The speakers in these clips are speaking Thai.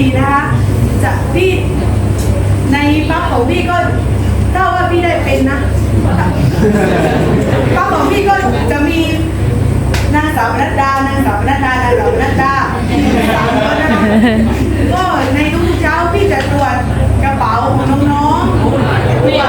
รีนะคะจะพี่ในปั๊บของพี่ก็เท่าว่าพี่ได้เป็นนะปั๊บของพี่ก็จะมีนางสาวนัดดานางสาวนัดดานางสาวนัดดาสาวนัดดาก็ในทุกเช้าพี่จะตรวจกระเป๋าของน้องๆตรวจ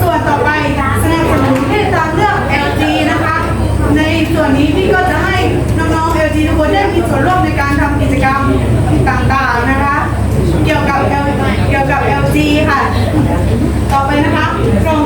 ส่วนต่อไปสนับสนุนที่ตามเลือก LG นะคะ ในส่วนนี้พี่ก็จะให้น้องๆ LG ทุกคนได้มีส่วนร่วมในการทำกิจกรรมต่างๆนะคะ เกี่ยวกับ L เกี่ยวกับ LG ค่ะ ต่อไปนะคะกล่อง